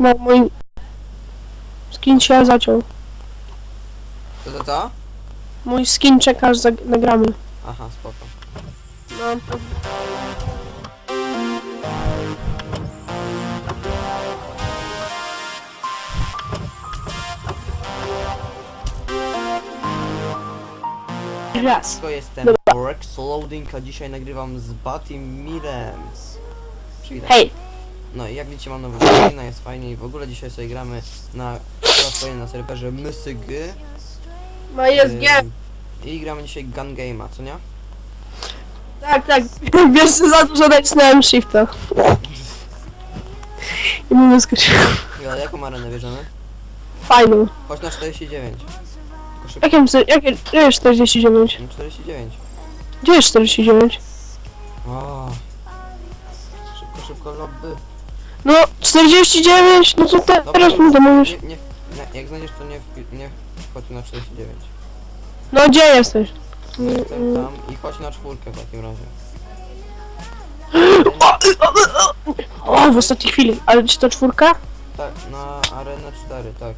Bo mój skin się zaciął. To to co? Mój skin czeka aż zag- nagramy. Aha, spoko. No, raz. To jestem Dobra. Rex Loading, a dzisiaj nagrywam z Batim Mirems. Przywitaj. Hej, No i jak widzicie mam nową screena, jest fajnie i w ogóle dzisiaj sobie gramy na kolejny na serwerze Mysygy. no jest G. Ym, I gramy dzisiaj Gun Game'a, co nie? Tak, tak. Wiesz, co za dużo nacisnąłem shifta. I mi wyskoczyło. Ja, jaką arenę bierzemy? Fajną. Chodź na 49. Tylko szybko. Jakie, gdzie jest 49? No, 49. Gdzie jest 49? O. Szybko, szybko lobby. No, 49, no Dobra, teraz mi to mówisz. nie, nie, nie, jak znajdziesz to nie, wpi- nie chodź na 49. No, gdzie jesteś? Jestem mm. tam i chodź na czwórkę w takim razie. O, w ostatniej chwili. Ale czy to czwórka? Tak, na arenę 4, tak.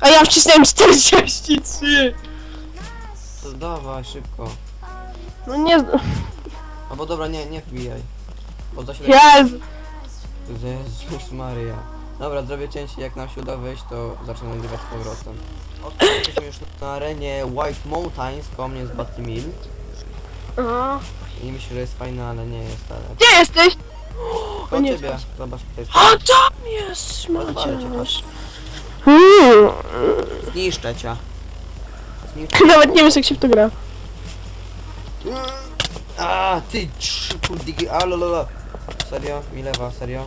A ja wcisnąłem 43. To dawaj szybko. No nie... Albo dobra, nie, nie wbijaj. Bo za się Jezu. Jezus Maria. Dobra, zrobię cięcie, jak nam się uda wejść, to zacznę nagrywać z powrotem. Ok, jesteśmy już na arenie White Mountains, koło mnie jest Batty Mill. A. I myślę, że jest fajna, ale nie jest, ale... Gdzie jesteś? To nie ciebie, zobacz, to jest... A tam jest, Maciaś. Hmm. Zniszczę cię. Zniszczę Nawet nie wiesz jak się w to gra. A, ty kurdigi, a lololo. Serio? Milewa, serio?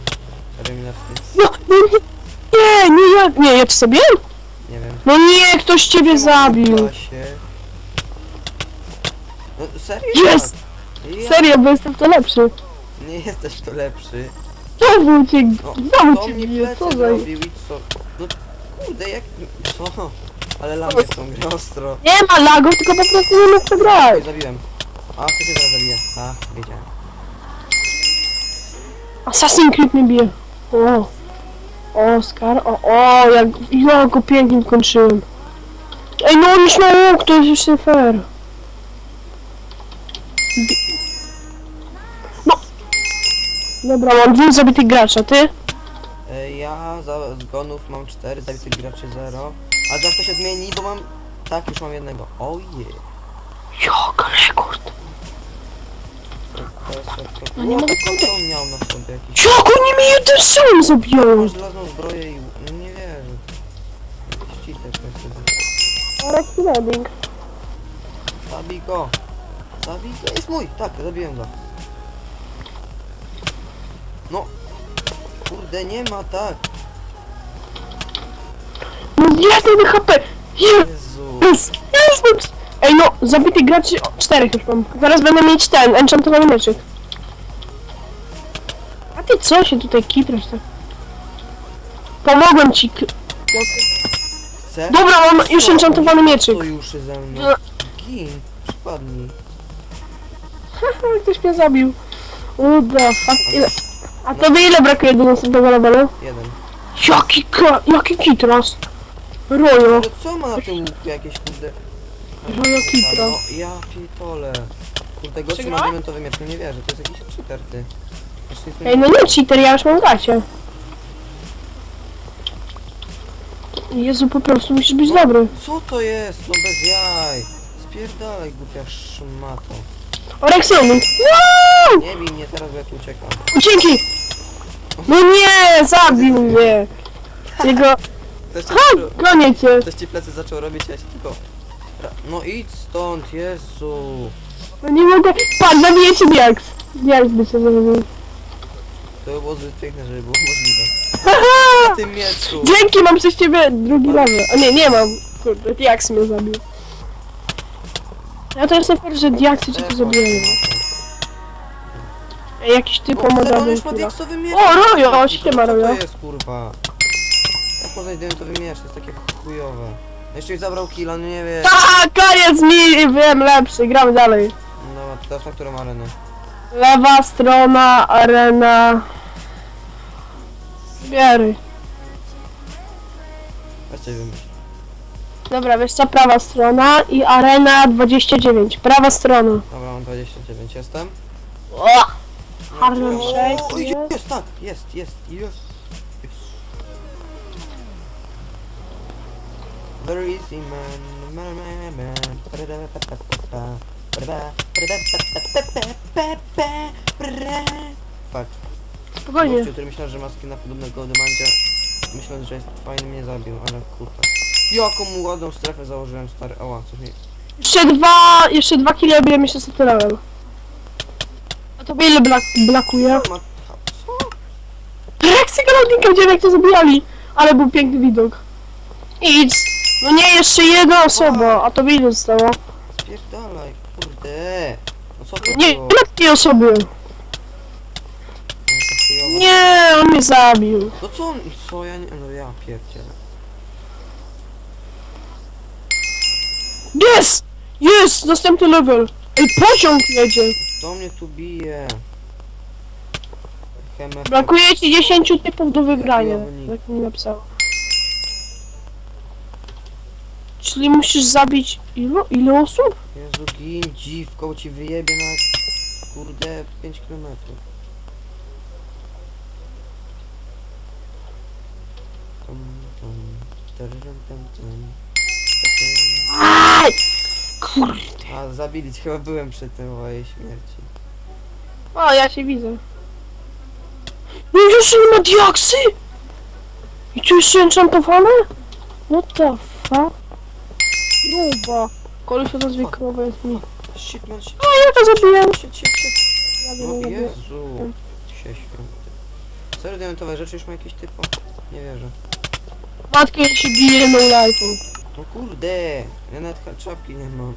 Serio Milewski? No, no nie, nie, nie ja, nie, ja to sobie? Nie wiem. No nie, ktoś ciebie zabił. Się. No, serio? Jest! Ja Serio, bo jestem to lepszy. Nie jesteś to lepszy. Znowu cię, No, znowu to cię mnie bije, plecy co za... zrobił i co? No kurde, jak... Co? Ale lamy są ostro. Nie ma lagów, tylko po prostu nie wiem co grać. Zabiłem. A, kto cię teraz zabije? A, wiedziałem. Assassin's Creed mnie bije. O. Oskar, o, o, jak, jak go pięknie kończyłem. Ej, no już na łuk, to jest już nie fair. No. Dobra, mam dwóch zabitych gracza, ty? E, ja za zgonów mam 4, zabitych graczy 0. A zaraz to się zmieni, bo mam... Tak, już mam jednego. Ojej. Jaka rekord. To jest szybko. No nie O, mogę to kąty- co on miał na sobie jakiś... Jak oni mi jeden sam zabiją? Masz żelazną zbroję i... No nie wierzę. Jakiś cheater to jest. Reloading. Zabij go! Zabij go! Ej no, zabitych graczy, czterech już mam. Zaraz będę mieć ten, enchantowany mieczyk. A ty co się tutaj kiprasz tak? Pomogłem ci. k- Chcę? Dobra, mam już Co? enchantowany mieczyk. Sojuszy ze mną. No. Gin! Przypadnij. Haha, ktoś mnie zabił. The fuck, ile... A tobie ile brakuje do następnego levelu? Jeden. Jaki ka... jaki kitras? Rojo. Ale co ma na tym łuku jakieś kurde... Rojo kitras. No ja pitole. Kurde, gościu ma Przegrałeś? diamentowy miecz, no nie wierzę, to jest jakiś cheater ty. Jeszcze nic Ej, no nie cheater, ja już mam gacie. Jezu, po prostu musisz być dobry. Co to jest? No bez jaj. Spierdalaj głupia szmato. Oreksionik. No! Nie bij mnie teraz, bo ja tu uciekam. Dzięki! No nie, zabił mnie. Jego... Ktoś ci, Ha! Gonię cię. ktoś ci plecy zaczął robić, ja się tylko... Ra- No idź stąd, Jezu. No nie mogę... Patrz, zabiję cię Diax. Diax by cię zabił. To by było zbyt piękne, żeby było możliwe. W tym mieczu. Dzięki, mam przez ciebie drugi level. O nie, nie mam. Kurde, Diax mnie zabił. Ja to jestem fair, że Diaksy cię tu zabijają. Ej, Jakiś typ O, on pomodowy. już ma diaksowy miecz. O, Rojo, Co siema, to Rojo. jest, kurwa? Jak można diamentowy miecz? To jest takie chujowe. Jeszcze mi zabrał killa, no nie wiem. Tak, koniec mi, wiem, lepszy, gramy dalej. No, teraz na którą arenę? Lewa strona, arena. Biery. Weź coś wymyśl. Dobra, wiesz co, prawa strona i arena 29. Prawa strona. Dobra, mam 29, jestem. O! Harlem O, Shake o, jest. jest, tak, jest, jest, jest. Very easy man, man, man, man. Fuck. Spokojnie. Gościu, który myślał, że ma skina podobnego do Mandzia, myśląc, że jest fajny, mnie zabił, ale kurwa. Jaką mu ładną strefę założyłem, stary. Ała, coś mi... Jeszcze dwa, jeszcze dwa kile robiłem jeszcze setelałem. A tobie ile blak blakuje? Ma... Co? Reksy Galodnika, widziałem jak to zabijali. Ale był piękny widok. Idź. No nie, jeszcze jedna osoba, a tobie ile zostało? Spierdalaj, kurde. No co to Nie, było? ma takiej osoby. No to chujowe. Nie, on mnie zabił. No co on, co ja nie, no ja pierdzielę. Jest! Jest! Następny level. Ej, pociąg jedzie. To mnie tu bije. Brakuje ci 10 typów do wygrania. Jak mi napisało. Czyli musisz zabić ilu? Ile osób? Jezu, gin, dziwko, ci wyjebie na kurde 5 km. Tam, tam. Aj! Kurde. A zabili cię, chyba byłem przy tym mojej śmierci. O, ja cię widzę. No jeszcze nie ma diaksy! I tu jeszcze enchantowane? What the fuck? Gruba. Koleś od nazwy krowa jest mi. Shit man, shit, O, ja to zabiłem! shit, shit, shit. Ja No nie zabiłem. Jezu, się święty. Serio diamentowe rzeczy już ma jakiś typo? Nie wierzę. Matkę się bije no life'u. No kurde, ja nawet ha- czapki nie mam.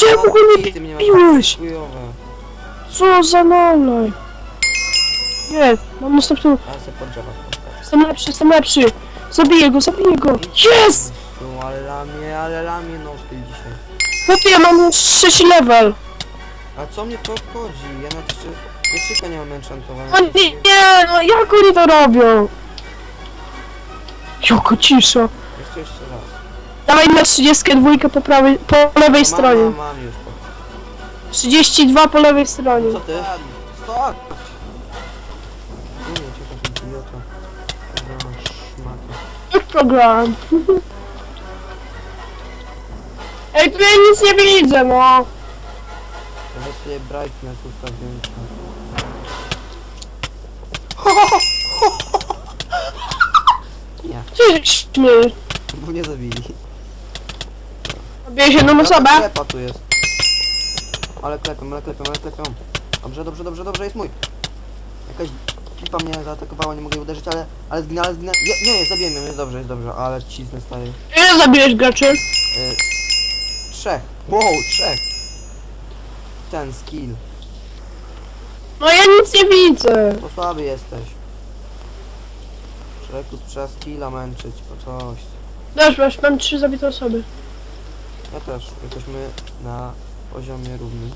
Czemu go nie Ty mnie biłeś? chujowe. Co za no life? Nie, mam następną. A se. Jestem lepszy, jestem lepszy. Zabiję go, zabiję go. Jest! Jezu, ale lamie, ale lamie no skill dzisiaj. Chłopie, mam trzeci level. A co mnie to obchodzi? Ja nawet jeszcze mieczyka nie mam enchantowanego. No nie, nie, no jak oni to robią? Joko cisza. Jeszcze jeszcze raz. Dawaj na 32 po prawej, po lewej Mam, stronie. Mam, mam już. 32 po lewej stronie. Co ty? Stop! Dobra, szmato. Program. Ej, tu ja nic nie widzę, no. Sobie brightness ustawiłem. Nie, się śmiejesz? bo nie zabili. Się jedną osobę. Klepa tu jest. Ale klepią, ale klepią, ale klepią. Dobrze, dobrze, dobrze, dobrze, jest mój. Klipa mnie zaatakowała, nie mogę jej uderzyć, ale, ale zginę, ale zginę. Nie, nie, zabiłem ją, jest dobrze, jest dobrze, ale cisnę stary. Ile zabiłeś graczy? Y, trzech. Wow, trzech. Ten skill. No ja nic nie widzę. To słaby jesteś. Człowieku trzeba skilla męczyć, po coś. Dasz, masz, mam trzy zabite osoby. Ja też, jesteśmy na poziomie równym.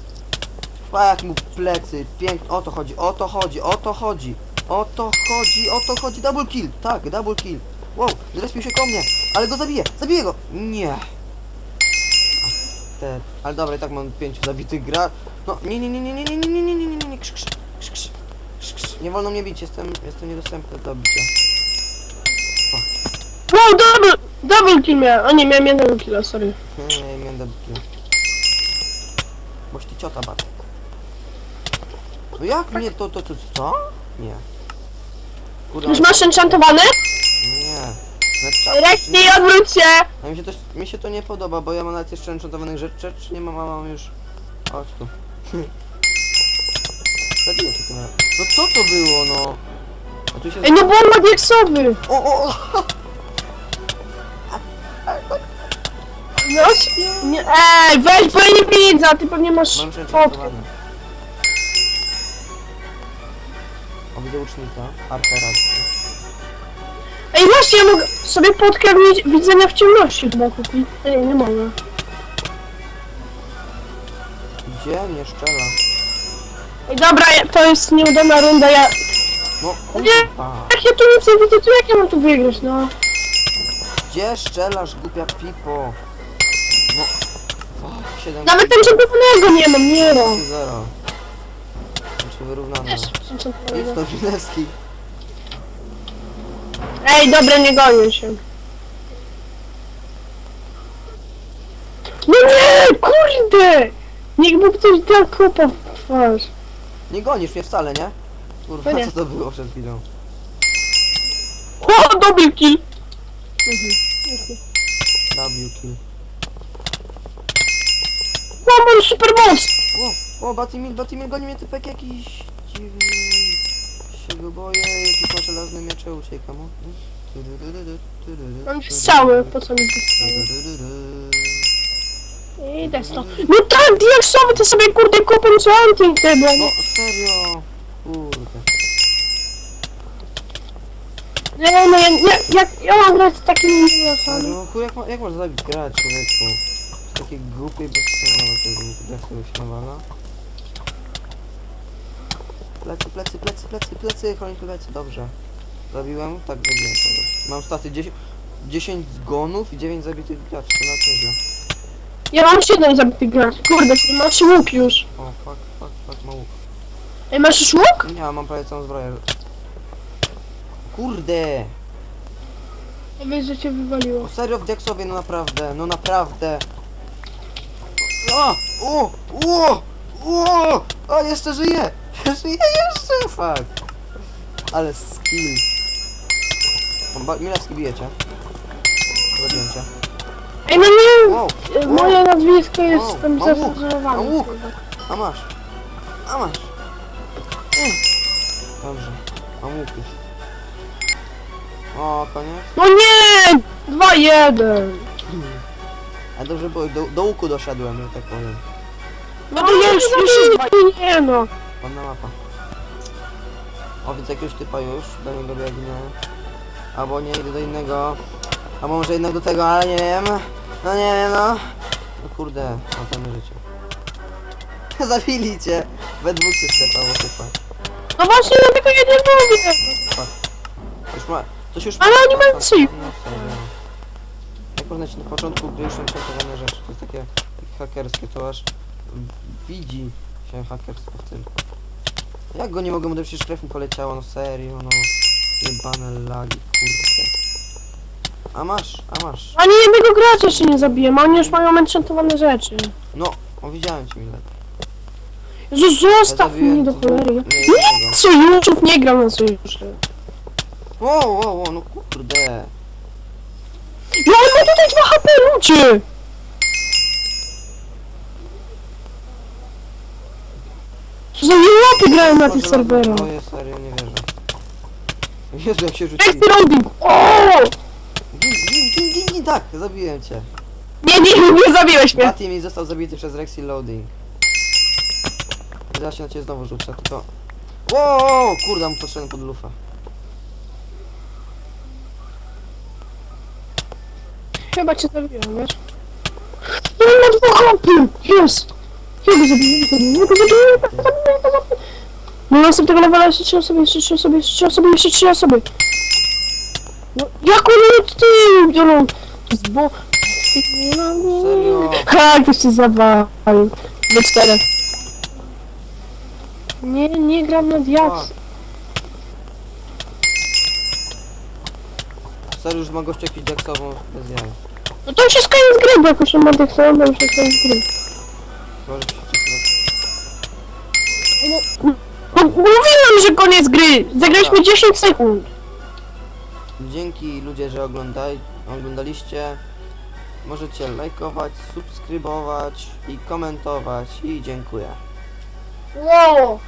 A jak mu plecy, pięknie, o to chodzi, o to chodzi, o to chodzi, o to chodzi, o to chodzi, double kill, tak, double kill. Wow, zrespił się ko mnie, ale go zabiję, zabiję go, nie. Ach, te, ale dobra, i tak mam pięciu zabitych gra. No, nie, nie, nie, nie, nie, nie, nie, nie, nie, nie, nie, nie, nie, krz, krz, krz, krz, krz, krz. nie wolno mnie bić, jestem, jestem niedostępny do bicia. Wow, double, double kill miałem. A nie, miałem jednego killa, sorry. Nie, nie, miałem double kill. Boś ty ciota Bartek. No jak mnie to, to, to, co? Nie. Kurde, Już masz enchantowany? Nie. Reszty nie- i odwróć się. A mi się, to, mi się to nie podoba, bo ja mam nawet jeszcze enchantowanych rzeczy, czy nie mam, a mam już... Chodź tu. Tym razem. No co to było, no? A tu się... Ej, no bo on ma dieksowy. O, o, o! No, nie, ej, weź, bo ja nie widzę, a ty pewnie masz Mam. Arka radcy. Ej, właśnie, ja mogę sobie wi- widzenia w ciemności chyba kupić. Ej, nie mogę. Gdzie mnie szczela? Ej, dobra, ja- to jest nieudana runda, ja... No, kurwa. Jak ja tu nic nie widzę, to jak ja mam tu wygrać, no? Gdzie szczelasz, głupia pipo? No. Fuck, 7 Nawet ten czerwonego nie mam, nie mam. 0 Znaczy wyrównane. Też do Minewski. Ej, dobra, nie gonię się. No nie, kurde! Niech mu ktoś da kopa w twarz. Nie gonisz mnie wcale, nie? Kurwa, No nie. co to było przed chwilą? O, double kill! W kill. O, mam super moc! O, o, Batimil, Batimil, goni mnie typek jakiś dziwny. Się go boję, jakiś ma żelazne miecze, uciekam. o. Mam strzały, po co mi te strzały? Idę stąd. No tak, diaksowy to sobie kurde kupię co antyk tego. No, serio. Kurde. Nie, no ja, ja, jak ja mam grać z takimi diaksami? No, chuj, jak, ma, jak można zabić grać, człowieku? Z takiej głupiej, bezcelowej tego desu się nawala. Plecy, plecy, plecy, plecy, plecy, chronić plecy, dobrze. Zabiłem? Tak, zabiłem kogoś. Mam staty 10, 10 zgonów i 9 zabitych graczy, to nawet nieźle. Ja mam 7 zabitych graczy. Kurde, masz łuk już. O, fuck, fuck, fuck, ma łuk. Ej, masz już łuk? Nie, mam prawie całą zbroję. Kurde! Ja wiesz, że cię wywaliło. O serio w Dexowie, no naprawdę, no naprawdę. O! O! O! O! O, jeszcze żyje! Żyje jeszcze! Fuck! Ale skill. Milewski bijecie. Zabiłem cię. Ej, no nie! Wow! e, Moje nazwisko jest Wow, tam zacenzurowane. mam łuk. A masz! A masz! Mm. Dobrze. Mam łuk już. O, koniec. No nie! 2-1. A dobrze, bo do, do łuku doszedłem, że tak powiem. No to już, już 2 Nie no. Ładna mapa. O, widzę jakiegoś typa już, do niego biegnę. Albo nie, idę do innego. A może jednak do tego, ale nie wiem. No nie wiem, no. No kurde, mam życie. Zabili cię! We dwóch się stepało typa. No właśnie, ja tego nie mówię. Już ma... Coś już... Ale oni mają trzy. No serio. Ci na początku gry już enchantowane rzeczy, to jest takie hakerskie, to aż widzi się hakerstwo w tym. Jak go nie mogę, bo przecież krew mi poleciała, no serio, no. Jebane lagi, kurde. A masz, a masz. Ani jednego gracza jeszcze nie zabiłem, a oni już mają enchantowane rzeczy. No, o widziałem cię Milek. Jezu, zostaw zabiłem mnie do cholery. nie, Nie, jednego. sojuszów nie gram na sojusze. Wow, wow, wow, no kurde. No on ma tutaj 2 HP, ludzie! Co za jełopy grają na tych serwerach. Oje, serio, nie wierzę. Jezu, jak się rzucili. Extra loading! O! Gin, gin, gin, gin, gin, tak, zabiłem cię. Nie, nie, nie zabiłeś mnie. Batim mi został zabity przez Rexy Loading. Zaraz się na ciebie znowu rzucę, tylko... Wow, kurde, mu poszedłem pod lufę. Chyba cię zabiłem, wiesz? No ma dwa HP! Jest! Ja go zabiję, ja go zabiję, ja go zabiję, ja go zabiję, ja go zabiję. No następnego levela jeszcze trzy osoby, jeszcze trzy osoby, jeszcze trzy osoby, jeszcze trzy osoby. No, jak on tyłu, biorą? Zbo... Serio? Ha, ktoś się zawalił. Do czterech. Nie, nie gram na. Fuck. Serio, już ma gościa jakąś deksową bez jaj. No to już jest koniec gry, bo on ma diaksową, to już jest koniec gry. Się. No, no, mówiłem, że koniec gry! Zagraliśmy 10 sekund. Dzięki ludzie, że oglądaj, oglądaliście. Możecie lajkować, subskrybować i komentować i dziękuję. Wow!